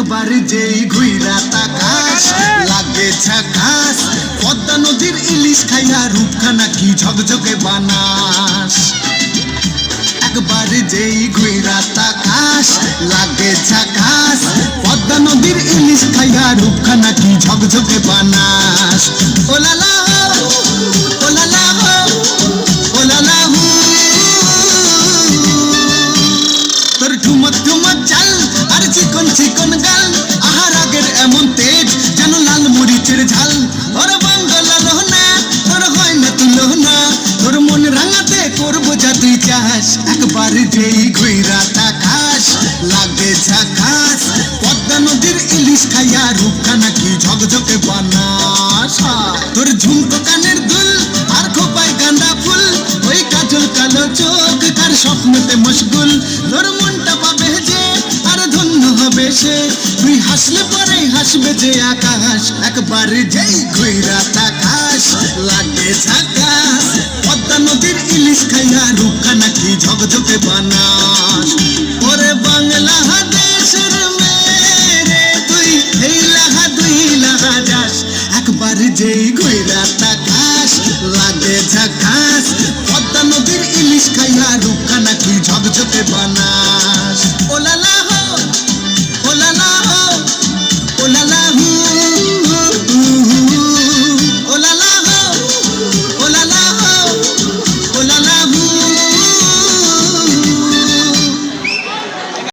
যেই ঘুইরা তাকাস, লাগে ঝাকাস পদ্মা নদীর ইলিশ খাইয়া রূপখানা কি ঝকঝকে বানাস? একবার যেই ঘুইরা তাকাস, লাগে ঝাকাস পদ্মা নদীর ইলিশ খাইয়া রূপখানা কি ঝকঝকে বানাস? ওলালা ওলালা ওলালা তোর ঠুমক ঠুমক লাল ঝাল। ওর বাঙ্গলা লোহনা তোর হয় না তুলনা তোর মন রাঙাতে করব যা তুই চাস। একবার যেই ঘুইরা তাকাস লাগে ঝাকাস পদ্মা নদীর ইলিশ খাইয়া রূপখানা কি ঝকঝকে বানাস? তোর ঝুমকো কানের দুল আর খোপায় গাঁদা ফুল, ওই কাজল কালো চোখ কার স্বপ্নতে মশগুল। তোর মনটা পাবে যে আর ধন্য হবে সে। তুই হাসলে হাসবে যে আকাশ, একবার যেই ঘুইরা তাকাস লাগে ঝাকাস পদ্মা নদীর ইলিশ খাইয়া রুখা নাকি ঝকঝকে বানাস। ওরে বাংলা দেশের মেরে তুই, এই লাহা দুই লাহা যাস। একবার যেই ঘুইরা তাকাস লাগে ঝাকাস পদ্মা নদীর ইলিশ খাইয়া রূপখানা কি ঝকঝকে বানা